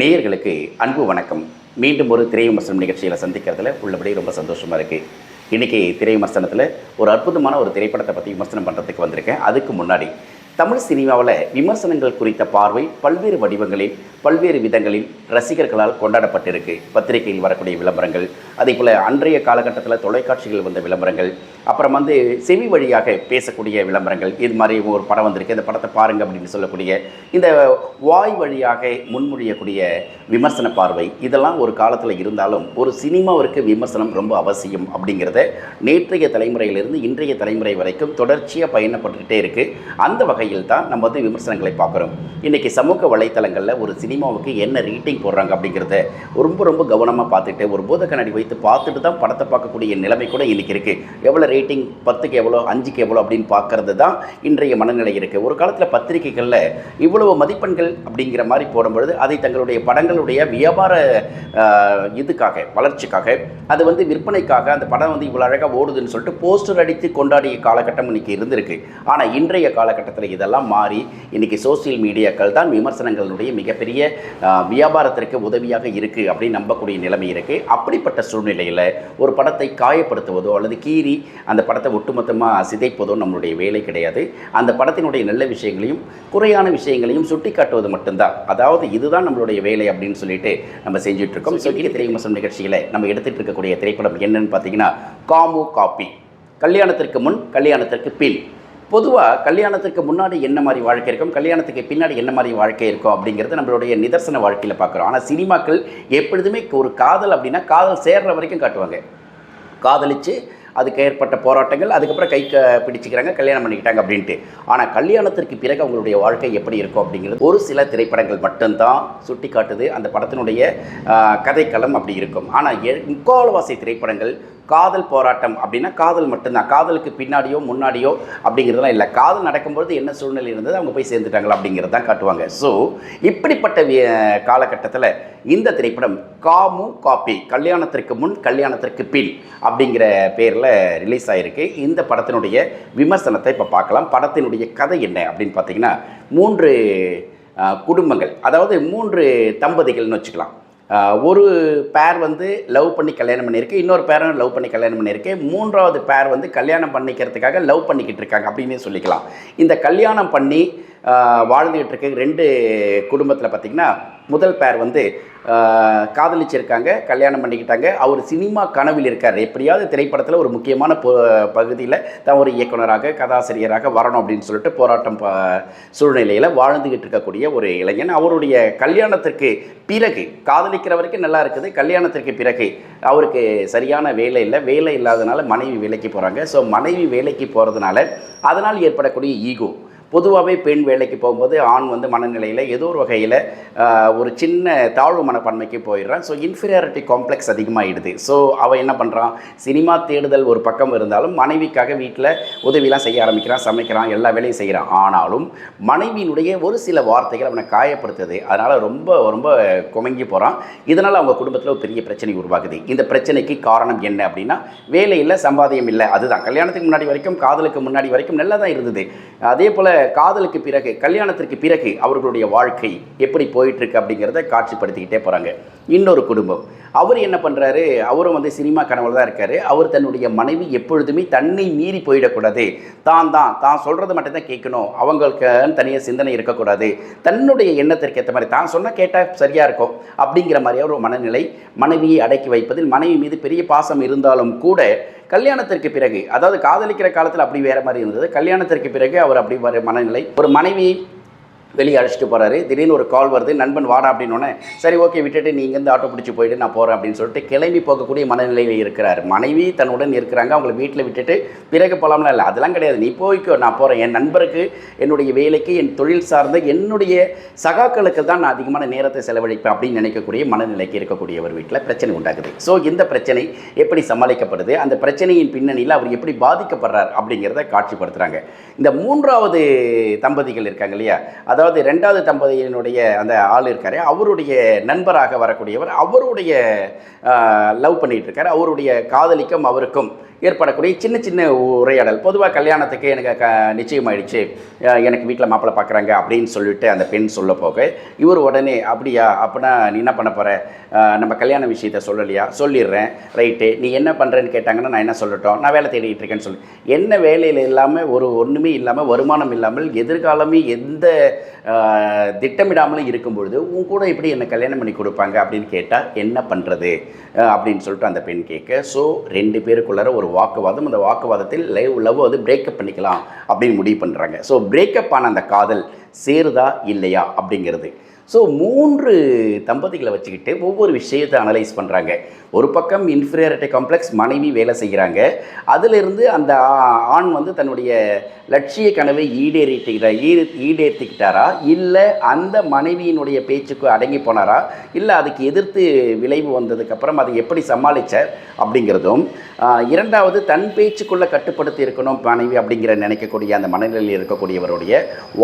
நேயர்களுக்கு அன்பு வணக்கம். மீண்டும் ஒரு திரை விமர்சனம் நிகழ்ச்சியில் சந்திக்கிறதுல உள்ளபடி ரொம்ப சந்தோஷமாக இருக்குது இன்றைக்கி திரை விமர்சனத்தில் ஒரு அற்புதமான ஒரு திரைப்படத்தை பற்றி விமர்சனம் பண்ணுறதுக்கு வந்திருக்கேன். அதுக்கு முன்னாடி தமிழ் சினிமாவில் விமர்சனங்கள் குறித்த பார்வை பல்வேறு வடிவங்களில் பல்வேறு விதங்களில் ரசிகர்களால் கொண்டாடப்பட்டிருக்கு. பத்திரிகையில் வரக்கூடிய விளம்பரங்கள் அதே போல் அன்றைய காலகட்டத்தில் தொலைக்காட்சிகள் வந்த விளம்பரங்கள் அப்புறம் வந்து செவி வழியாக பேசக்கூடிய விளம்பரங்கள் இது மாதிரி ஒரு படம் வந்திருக்கு. இந்த படத்தை பாருங்கள் அப்படின்னு சொல்லக்கூடிய இந்த வாய் வழியாக முன்மொழியக்கூடிய விமர்சன பார்வை இதெல்லாம் ஒரு காலத்தில் இருந்தாலும் ஒரு சினிமாவிற்கு விமர்சனம் ரொம்ப அவசியம் அப்படிங்கிறத நேற்றைய தலைமுறையிலிருந்து இன்றைய தலைமுறை வரைக்கும் தொடர்ச்சியாக பயணப்பட்டுக்கிட்டே இருக்குது அந்த வகை வகையில் தான் நம்ம வந்து விமர்சனங்களை பார்க்குறோம். இன்றைக்கி சமூக வலைத்தளங்களில் ஒரு சினிமாவுக்கு என்ன ரீட்டிங் போடுறாங்க அப்படிங்கிறத ரொம்ப ரொம்ப கவனமாக பார்த்துட்டு ஒரு போத கண்ணாடி வைத்து பார்த்துட்டு தான் படத்தை பார்க்கக்கூடிய நிலைமை கூட இன்றைக்கி இருக்குது எவ்வளோ ரேட்டிங் பத்துக்கு எவ்வளோ? அஞ்சுக்கு எவ்வளோ? அப்படின்னு பார்க்கறது தான் இன்றைய மனநிலை இருக்குது ஒரு காலத்தில் பத்திரிகைகளில் இவ்வளவு மதிப்பெண்கள் அப்படிங்கிற மாதிரி போடும்பொழுது அதை தங்களுடைய படங்களுடைய வியாபார இதுக்காக வளர்ச்சிக்காக அது வந்து விற்பனைக்காக அந்த படம் வந்து இவ்வளோ அழகாக ஓடுதுன்னு சொல்லிட்டு போஸ்டர் அடித்து கொண்டாடிய காலகட்டம் இன்னைக்கு இருந்திருக்கு. ஆனால் இன்றைய காலகட்டத்தில் இதெல்லாம் மாறி இன்னைக்கு சோசியல் மீடியாக்கள் தான் விமர்சனங்களுடைய மிகப்பெரிய வியாபாரத்திற்கு உதவியாக இருக்குது அப்படின்னு நம்பக்கூடிய நிலைமை இருக்குது அப்படிப்பட்ட சூழ்நிலையில் ஒரு படத்தை காயப்படுத்துவதோ அல்லது கீறி அந்த படத்தை ஒட்டுமொத்தமாக சிதைப்பதோ நம்மளுடைய வேலை கிடையாது. அந்த படத்தினுடைய நல்ல விஷயங்களையும் குறையான விஷயங்களையும் சுட்டி காட்டுவது மட்டும்தான். அதாவது இதுதான் நம்மளுடைய வேலை அப்படின்னு சொல்லிட்டு நம்ம செஞ்சுட்ருக்கோம். இருக்கோம் சொல்லிய திரை நிகழ்ச்சியில் நம்ம எடுத்துகிட்டு இருக்கக்கூடிய திரைப்படம் என்னன்னு பார்த்தீங்கன்னா காமு காப்பி. கல்யாணத்திற்கு முன் கல்யாணத்திற்கு பின். பொதுவாக கல்யாணத்துக்கு முன்னாடி என்ன மாதிரி வாழ்க்கை இருக்கும்? கல்யாணத்துக்கு பின்னாடி என்ன மாதிரி வாழ்க்கை இருக்கும்? அப்படிங்கிறது நம்மளுடைய நிதர்சன வாழ்க்கையில் பார்க்குறோம். ஆனால் சினிமாக்கள் எப்பொழுதுமே ஒரு காதல் அப்படின்னா காதல் சேர்ற வரைக்கும் காட்டுவாங்க. காதலிச்சு அதுக்கு ஏற்பட்ட போராட்டங்கள் அதுக்கப்புறம் கை க பிடிச்சிக்கிறாங்க கல்யாணம் பண்ணிக்கிட்டாங்க அப்படின்ட்டு. ஆனால் கல்யாணத்திற்கு பிறகு அவங்களுடைய வாழ்க்கை எப்படி இருக்கும் அப்படிங்கிறது ஒரு சில திரைப்படங்கள் மட்டும்தான் சுட்டி காட்டுது அந்த படத்தினுடைய கதைக்களம் அப்படி இருக்கும். ஆனால் முக்கால்வாசி திரைப்படங்கள் காதல் போராட்டம் அப்படின்னா காதல் மட்டும்தான். காதலுக்கு பின்னாடியோ முன்னாடியோ அப்படிங்கிறதுலாம் இல்லை. காதல் நடக்கும்பொழுது என்ன சூழ்நிலை இருந்தது? அவங்க போய் சேர்ந்துட்டாங்களா அப்படிங்கிறது தான் காட்டுவாங்க. ஸோ இப்படிப்பட்ட காலகட்டத்தில் இந்த திரைப்படம் காமு காப்பி கல்யாணத்திற்கு முன் கல்யாணத்திற்கு பின் அப்படிங்கிற பேரில் ரிலீஸ் ஆகிருக்கு இந்த படத்தினுடைய விமர்சனத்தை இப்போ பார்க்கலாம். படத்தினுடைய கதை என்ன அப்படின்னு பார்த்தீங்கன்னா மூன்று குடும்பங்கள் அதாவது மூன்று தம்பதிகள்னு வச்சுக்கலாம். ஒரு பேர் வந்து லவ் பண்ணி கல்யாணம் பண்ணியிருக்கு. இன்னொரு பேரும் லவ் பண்ணி கல்யாணம் பண்ணியிருக்கு. மூன்றாவது பேர் வந்து கல்யாணம் பண்ணிக்கிறதுக்காக லவ் பண்ணிக்கிட்டு இருக்காங்க அப்படின்னு சொல்லிக்கலாம். இந்த கல்யாணம் பண்ணி வாழ்ந்துகிட்டு இருக்க ரெண்டு குடும்பத்தில் பார்த்திங்கன்னா முதல் பேர் வந்து காதலிச்சிருக்காங்க கல்யாணம் பண்ணிக்கிட்டாங்க. அவர் சினிமா கனவில் இருக்கார். எப்படியாவது திரைப்படத்தில் ஒரு முக்கியமான பகுதியில் தான் ஒரு இயக்குனராக கதாசிரியராக வரணும் அப்படின்னு சொல்லிட்டு போராட்டம் ப சூழ்நிலையில் வாழ்ந்துக்கிட்டு இருக்கக்கூடிய ஒரு இளைஞன். அவருடைய கல்யாணத்திற்கு பிறகு காதலிக்கிற வரைக்கும் நல்லா இருக்குது. கல்யாணத்திற்கு பிறகு அவருக்கு சரியான வேலை இல்லை. வேலை இல்லாதனால மனைவி வேலைக்கு போகிறாங்க ஸோ மனைவி வேலைக்கு போகிறதுனால அதனால் ஏற்படக்கூடிய ஈகோ பொதுவாகவே பெண் வேலைக்கு போகும்போது ஆண் வந்து மனநிலையில் ஏதோ ஒரு வகையில் ஒரு சின்ன தாழ்வு மனப்பான்மைக்கு போயிடுறான். ஸோ இன்ஃபீரியாரிட்டி காம்ப்ளெக்ஸ் அதிகமாகிடுது ஸோ அவன் என்ன பண்ணுறான் சினிமா தேடுதல் ஒரு பக்கம் இருந்தாலும் மனைவிக்காக வீட்டில் உதவிலாம் செய்ய ஆரம்பிக்கிறான் சமைக்கிறான் எல்லா வேலையும் செய்கிறான். ஆனாலும் மனைவியினுடைய ஒரு சில வார்த்தைகள் அவனை காயப்படுத்துது. அதனால் ரொம்ப ரொம்ப குமங்கி போகிறான் இதனால் அவங்க குடும்பத்தில் ஒரு பெரிய பிரச்சனை உருவாகுது. இந்த பிரச்சனைக்கு காரணம் என்ன அப்படின்னா வேலையில் சம்பாதியம் இல்லை. அதுதான். கல்யாணத்துக்கு முன்னாடி வரைக்கும் காதலுக்கு முன்னாடி வரைக்கும் நல்லா தான் இருந்தது. அதே போல் காதலுக்கு பிறகு கல்யாணத்திற்கு பிறகு அவர்களுடைய வாழ்க்கை எப்படி போயிட்டுருக்கு அப்படிங்கிறத காட்சிப்படுத்திக்கிட்டே போகிறாங்க இன்னொரு குடும்பம். அவர் என்ன பண்ணுறாரு அவரும் வந்து சினிமா கனவுல தான் இருக்கார். அவர் தன்னுடைய மனைவி எப்பொழுதுமே தன்னை மீறி போயிடக்கூடாது. தான் தான் தான் சொல்கிறது மட்டும்தான் கேட்கணும். அவங்களுக்கு தனியாக சிந்தனை இருக்கக்கூடாது. தன்னுடைய எண்ணத்திற்கு ஏற்ற மாதிரி தான் சொன்னால் கேட்டால் சரியாக இருக்கும் அப்படிங்கிற மாதிரியான ஒரு மனநிலை மனைவியை அடக்கி வைப்பதில் மனைவி மீது பெரிய பாசம் இருந்தாலும் கூட கல்யாணத்திற்கு பிறகு அதாவது காதலிக்கிற காலத்தில் அப்படி வேற மாதிரி இருந்தது. கல்யாணத்திற்கு பிறகு அவர் அப்படி வர மனநிலை ஒரு மனைவி வெளியே அழைச்சிட்டு போகிறாரு திடீர்னு ஒரு கால் வருது நண்பன் வாடா அப்படின்னோடனே சரி ஓகே விட்டுட்டு நீங்கள் வந்து ஆட்டோ பிடிச்சி போயிட்டு நான் போகிறேன் அப்படின்னு சொல்லிட்டு கிளம்பி போகக்கூடிய மனநிலையில் இருக்கிறார். மனைவி தன்னுடன் இருக்கிறாங்க அவங்களை வீட்டில் விட்டுட்டு பிறகு போகலாம்ல இல்லை. அதெல்லாம் கிடையாது. நீ போய்க்கோ நான் போகிறேன் என் நண்பருக்கு என்னுடைய வேலைக்கு என் தொழில் சார்ந்த என்னுடைய சகாக்களுக்கு தான் நான் அதிகமான நேரத்தை செலவழிப்பேன் அப்படின்னு நினைக்கக்கூடிய மனநிலைக்கு இருக்கக்கூடிய ஒரு வீட்டில் பிரச்சனை உண்டாகுது. ஸோ இந்த பிரச்சனை எப்படி சமாளிக்கப்படுது? அந்த பிரச்சனையின் பின்னணியில் அவர் எப்படி பாதிக்கப்படுறார் அப்படிங்கிறத காட்சிப்படுத்துகிறாங்க இந்த மூன்றாவது தம்பதிகள் இருக்காங்க இல்லையா? அதாவது ரெண்டாவது தம்பதியினுடைய அந்த ஆள் இருக்காரு. அவருடைய நண்பராக வரக்கூடியவர் அவருடைய லவ் பண்ணிகிட்டு இருக்காரு. அவருடைய காதலிக்கும் அவருக்கும் ஏற்படக்கூடிய சின்ன சின்ன உரையாடல். பொதுவாக கல்யாணத்துக்கு எனக்கு க நிச்சயமாயிடுச்சு. எனக்கு வீட்டில் மாப்பிள்ளை பார்க்குறாங்க அப்படின்னு சொல்லிட்டு அந்த பெண் சொல்ல போக இவர் உடனே அப்படியா அப்படின்னா நீ என்ன பண்ண போகிற நம்ம கல்யாண விஷயத்த சொல்லலையா? சொல்லிடுறேன். ரைட்டு நீ என்ன பண்ணுறேன்னு கேட்டாங்கன்னா நான் என்ன சொல்லட்டும்? நான் வேலை தேடிட்டு இருக்கேன்னு சொல்லி. என்ன வேலையில் இல்லாமல் ஒரு ஒன்றுமே இல்லாமல் வருமானம் இல்லாமல் எதிர்காலமே எந்த திட்டமிடாமலும் இருக்கும் பொழுது உன் கூட எப்படி என்ன கல்யாணம் பண்ணி கொடுப்பாங்க? அப்படின்னு கேட்டால் என்ன பண்ணுறது அப்படின்னு சொல்லிட்டு அந்த பெண் கேட்க ஸோ ரெண்டு பேருக்குள்ளார ஒரு வாக்குவாதம் அந்த வாக்குவாதத்தில் லைவ் லவ் வந்து பிரேக்கப் பண்ணிக்கலாம் அப்படின்னு முடிவு பண்ணுறாங்க ஸோ பிரேக்கப் ஆன அந்த காதல் சேருதா இல்லையா அப்படிங்கிறது. ஸோ மூன்று தம்பதிகளை வச்சுக்கிட்டு ஒவ்வொரு விஷயத்தை அனலைஸ் பண்ணுறாங்க ஒரு பக்கம் இன்ஃபீரியாரிட்டி காம்ப்ளெக்ஸ் மனைவி வேலை செய்கிறாங்க. அதிலிருந்து அந்த ஆண் வந்து தன்னுடைய லட்சிய கனவை ஈடேறிட்டு ஈடு ஈடேற்றிக்கிட்டாரா இல்லை அந்த மனைவியினுடைய பேச்சுக்கு அடங்கி போனாரா? இல்லை அதுக்கு எதிர்த்து விளைவு வந்ததுக்கப்புறம் அதை எப்படி சமாளித்தார் அப்படிங்கிறதும் இரண்டாவது தன் பேச்சுக்குள்ளே கட்டுப்படுத்தி இருக்கணும் மனைவி அப்படிங்கிற நினைக்கக்கூடிய அந்த மனநிலையில் இருக்கக்கூடியவருடைய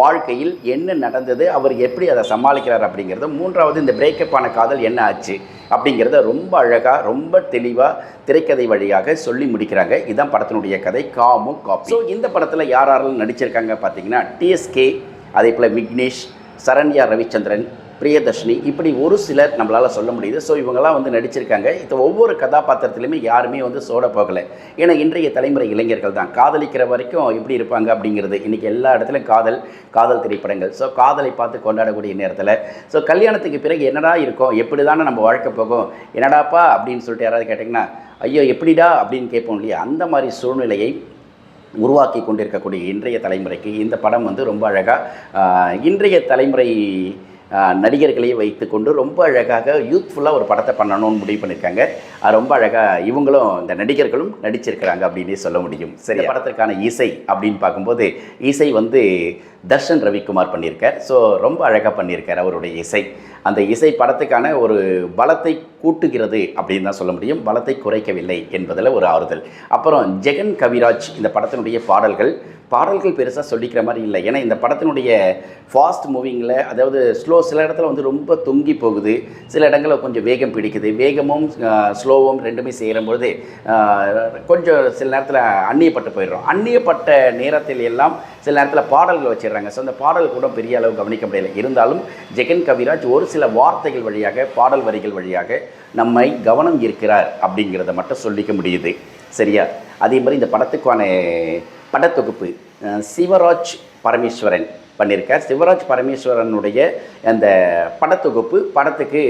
வாழ்க்கையில் என்ன நடந்தது அவர் எப்படி அதை சமாளிக்கிறார் அப்படிங்கிறதும் மூன்றாவது இந்த பிரேக்கப்பான காதல் என்ன ஆச்சு அப்படிங்கிறத ரொம்ப அழகாக ரொம்ப தெளிவாக திரைக்கதை வழியாக சொல்லி முடிக்கிறாங்க. இதுதான் படத்தினுடைய கதை காமு காப்பி. ஸோ இந்த படத்தில் யார் யாரெல்லாம் நடிச்சிருக்காங்க பார்த்தீங்கன்னா டிஎஸ்கே அதே போல் விக்னேஷ் சரண்யா ரவிச்சந்திரன் பிரியதர்ஷினி இப்படி ஒரு சிலர் நம்மளால் சொல்ல முடியுது. ஸோ இவங்கெல்லாம் வந்து நடிச்சிருக்காங்க. இது ஒவ்வொரு கதாபாத்திரத்திலையுமே யாருமே வந்து சோட போகலை. ஏன்னா இன்றைய தலைமுறை இளைஞர்கள் தான். காதலிக்கிற வரைக்கும் எப்படி இருப்பாங்க அப்படிங்கிறது. இன்றைக்கி எல்லா இடத்துலையும் காதல் காதல் திரைப்படங்கள். ஸோ காதலை பார்த்து கொண்டாடக்கூடிய நேரத்தில் ஸோ கல்யாணத்துக்கு பிறகு என்னடா இருக்கும்? எப்படி தானே நம்ம வாழ்க்கை போகும்? என்னடாப்பா? அப்படின்னு சொல்லிட்டு யாராவது கேட்டிங்கன்னா ஐயோ எப்படிடா? அப்படின்னு கேட்போம் இல்லையா? அந்த மாதிரி சூழ்நிலையை உருவாக்கி கொண்டிருக்கக்கூடிய இன்றைய தலைமுறைக்கு இந்த படம் வந்து ரொம்ப அழகாக இன்றைய தலைமுறை ஆஹ், நடிகர்களையே வைத்துக்கொண்டு ரொம்ப அழகாக யூத்ஃபுல்லாக ஒரு படத்தை பண்ணணும்னு முடிவு பண்ணியிருக்காங்க அது ரொம்ப அழகாக இவங்களும் இந்த நடிகர்களும் நடிச்சிருக்கிறாங்க அப்படின்னே சொல்ல முடியும். சரி படத்திற்கான இசை அப்படின்னு பார்க்கும்போது இசை வந்து தர்ஷன் ரவிக்குமார் பண்ணியிருக்கார். ஸோ ரொம்ப அழகாக பண்ணியிருக்கார் அவருடைய இசை. அந்த இசை படத்துக்கான ஒரு பலத்தை கூட்டுகிறது அப்படின்னு தான் சொல்ல முடியும். பலத்தை குறைக்கவில்லை என்பதில் ஒரு ஆறுதல். அப்புறம் ஜெகன் கவிராஜ் இந்த படத்தினுடைய பாடல்கள் பாடல்கள் பெருசாக சொல்லிக்கிற மாதிரி இல்லை. ஏன்னா இந்த படத்தினுடைய ஃபாஸ்ட் மூவிங்கில் அதாவது ஸ்லோ சில இடத்துல வந்து ரொம்ப தொங்கி போகுது. சில இடங்களில் கொஞ்சம் வேகம் பிடிக்குது. வேகமும் ஸ்லோவும் ரெண்டுமே செய்கிறபொழுது கொஞ்சம் சில நேரத்தில் அந்நியப்பட்டு போயிடுறோம். அந்நியப்பட்ட நேரத்தில் எல்லாம் சில நேரத்தில் பாடல்கள் வச்சிடுறாங்க. ஸோ அந்த பாடல் கூட பெரிய அளவு கவனிக்க முடியலை. இருந்தாலும் ஜெகன் கவிராஜ் ஒரு சில வார்த்தைகள் வழியாக பாடல் வரிகள் வழியாக நம்மை கவனம் ஈர்க்கிறார் அப்படிங்கிறத மட்டும் சொல்லிக்க முடியுது. சரியா? அதே மாதிரி இந்த படத்துக்கான படத்தொகுப்பு சிவராஜ் பரமேஸ்வரன். பண்ணியிருக்கார். சிவராஜ் பரமேஸ்வரனுடைய அந்த படத்தொகுப்பு படத்துக்கு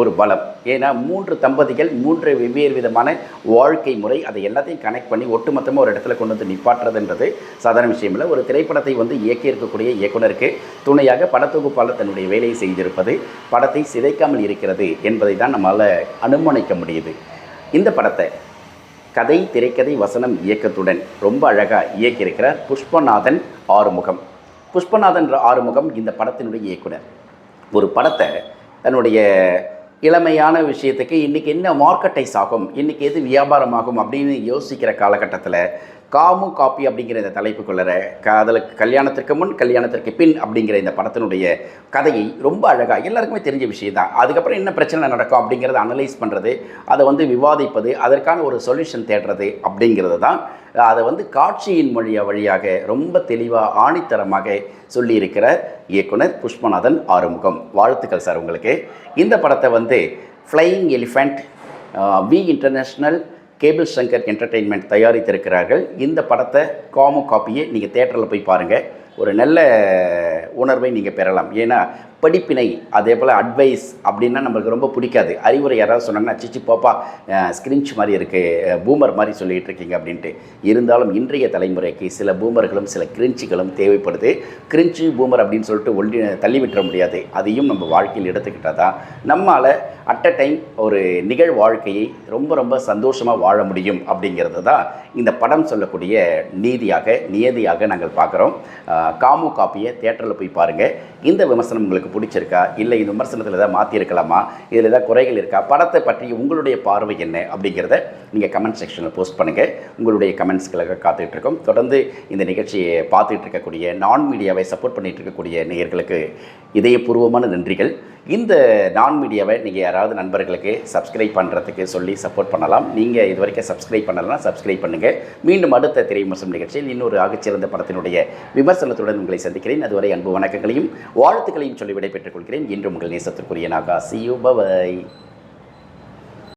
ஒரு பலம். ஏன்னா மூன்று தம்பதிகள் மூன்று வெவ்வேறு விதமான வாழ்க்கை முறை அதை எல்லாத்தையும் கனெக்ட் பண்ணி ஒட்டுமொத்தமாக ஒரு இடத்துல கொண்டு வந்து நிப்பாட்டுறதுன்றது சாதாரண விஷயம் இல்லை. ஒரு திரைப்படத்தை வந்து இயக்கியிருக்கக்கூடிய இயக்குனருக்கு துணையாக படத்தொகுப்பாளர் தன்னுடைய வேலையை செய்திருப்பது படத்தை சிதைக்காமல் இருக்கிறது என்பதை தான் நம்மால் அனுமானிக்க முடியுது. இந்த படத்தை கதை திரைக்கதை வசனம் இயக்கத்துடன் ரொம்ப அழகாக இயக்கியிருக்கிறார் புஷ்பநாதன் ஆறுமுகம். புஷ்பநாதன் ஆறுமுகம் இந்த படத்தினுடைய இயக்குனர். ஒரு படத்தை தன்னுடைய இளமையான விஷயத்துக்கு இன்றைக்கி என்ன மார்க்கெட்டைஸ் ஆகும்? இன்றைக்கி எது வியாபாரமாகும்? அப்படின்னு யோசிக்கிற காலகட்டத்தில் காமு காப்பி அப்படிங்கிற இந்த தலைப்புக்குள்ளற காதலுக்கு கல்யாணத்திற்கு முன் கல்யாணத்திற்கு பின் அப்படிங்கிற இந்த படத்தினுடைய கதையை ரொம்ப அழகாக எல்லாருக்குமே தெரிஞ்ச விஷயம் தான் அதுக்கப்புறம் என்ன பிரச்சனை நடக்கும் அப்படிங்கிறத அனலைஸ் பண்ணுறது அதை வந்து விவாதிப்பது அதற்கான ஒரு சொல்யூஷன் தேடுறது அப்படிங்கிறது தான் அதை வந்து காட்சியின் மொழிய வழியாக ரொம்ப தெளிவாக ஆணித்தரமாக சொல்லியிருக்கிற இயக்குனர் புஷ்பநாதன் ஆறுமுகம். வாழ்த்துக்கள் சார் உங்களுக்கு. இந்த படத்தை வந்து flying elephant V international cable Shankar entertainment தயாரித்திருக்கிறார்கள். இந்த படத்தை காமோ காப்பியை நீங்கள் தேட்டரில் போய் பாருங்கள் ஒரு நல்ல உணர்வை நீங்கள் பெறலாம். ஏன்னா படிப்பினை அதே போல் அட்வைஸ் அப்படின்னா நம்மளுக்கு ரொம்ப பிடிக்காது. அறிவுரை யாராவது சொன்னாங்கன்னா சிச்சி பாப்பா ஸ்கிரின்ச் மாதிரி இருக்குது பூமர் மாதிரி சொல்லிகிட்டு இருக்கீங்க அப்படின்ட்டு. இருந்தாலும் இன்றைய தலைமுறைக்கு சில பூமர்களும் சில கிரிஞ்சுகளும் தேவைப்படுது. கிரிஞ்சு பூமர் அப்படின்னு சொல்லிட்டு ஒல்லி தள்ளி விட்டுற முடியாது. அதையும் நம்ம வாழ்க்கையில் எடுத்துக்கிட்டால் தான் நம்மால் அட் அ டைம் ஒரு நிகழ் வாழ்க்கையை ரொம்ப ரொம்ப சந்தோஷமாக வாழ முடியும் அப்படிங்கிறது தான் இந்த படம் சொல்லக்கூடிய நீதியாக நியதியாக நாங்கள் பார்க்குறோம். காமு காப்பியை தேட்டரில் போய் பாருங்கள் இந்த விமர்சனம் உங்களுக்கு பிடிச்சிருக்கா? இல்லை இந்த விமர்சனத்தில் ஏதாவது மாற்றிருக்கலாமா இதில் ஏதாவது குறைகள் இருக்கா? படத்தை பற்றி உங்களுடைய பார்வை என்ன? அப்படிங்கிறத நீங்கள் கமெண்ட் செக்ஷனில் போஸ்ட் பண்ணுங்கள் உங்களுடைய கமெண்ட்ஸ்களுக்காக காத்துட்ருக்கோம் இருக்கோம். தொடர்ந்து இந்த நிகழ்ச்சியை பார்த்துட்டு இருக்கக்கூடிய நான் மீடியாவை சப்போர்ட் பண்ணிகிட்டு இருக்கக்கூடிய நேயர்களுக்கு இதயபூர்வமான நன்றிகள். இந்த நான் மீடியாவை நீங்கள் யாராவது நண்பர்களுக்கு சப்ஸ்கிரைப் பண்ணுறதுக்கு சொல்லி சப்போர்ட் பண்ணலாம். நீங்கள் இது வரைக்கும் சப்ஸ்கிரைப் பண்ணலைன்னா சப்ஸ்கிரைப் பண்ணுங்கள் மீண்டும் அடுத்த திரை நிகழ்ச்சியில் இன்னொரு ஆகச்சிறந்த படத்தினுடைய விமர்சனத்துடன் உங்களை சந்திக்கிறேன். அதுவரை அன்பு வணக்கங்களையும் வாழ்த்துக்களையும் சொல்லி விடைபெற்றுக் கொள்கிறேன். இன்று உங்கள் நேசத்திற்குரிய நாகா. See you bye bye